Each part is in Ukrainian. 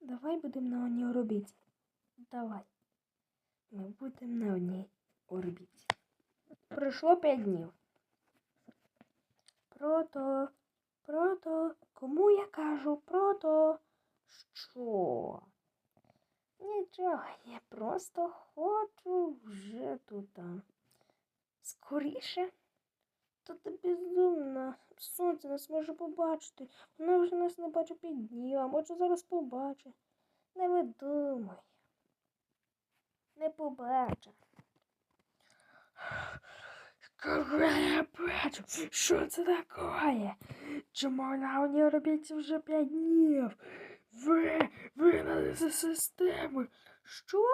Давай будемо на одній орбіті. Давай. Ми будемо на одній орбіті. Пройшло п'ять днів. Прото, прото, кому я кажу прото? Що? Нічого, я просто хочу вже тут. Скоріше. Та ти безумна. Сонце нас може побачити. Вона вже нас не бачить п'ять днів, а може зараз побачить. Не видумай. Не побачить. Я бачу? Що це таке? Чому вона не робить вже п'ять днів? Ви вигнали з системи. Що?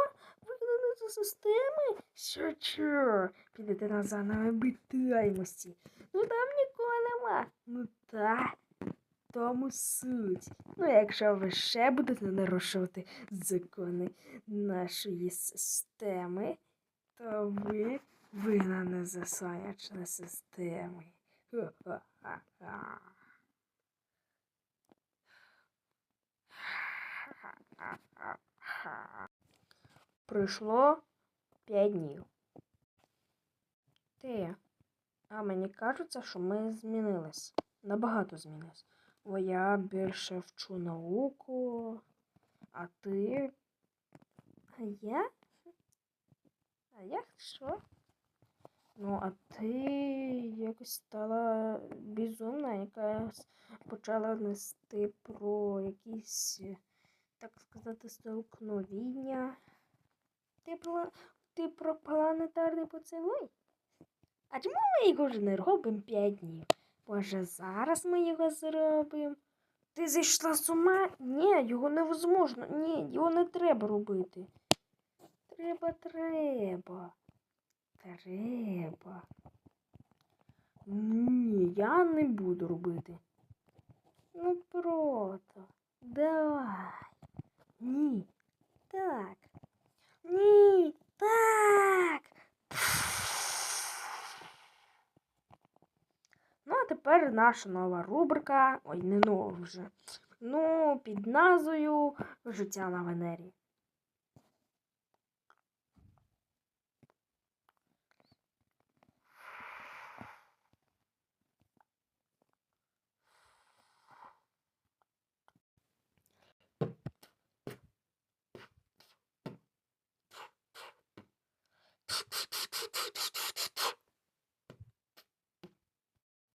Вигнали системи? Що що? Підете на обітаємості. Ну там нікого нема. Ну та. Тому суть. Ну, якщо ви ще будете нарушувати закони нашої системи, то ви вигнані за сонячної системи. Ха-ха-ха. Пройшло п'ять днів. Ти, а мені кажеться, що ми змінились. Набагато змінились. Бо я більше вчу науку, а ти. А я? А я що? Ну, а ти якось стала безумна, якась почала нести про якісь, так сказати, столкновіння. Ти про, ти про планетарний поцілуй? А чому ми його вже не робимо п'ять днів? Може, зараз ми його зробимо? Ти зійшла з ума? Ні, його невозможно. Ні, його не треба робити. Треба, треба. Треба. Ні, я не буду робити. тепер наша нова рубрика. Ой, не нова вже. Ну, під назвою Життя на Венері.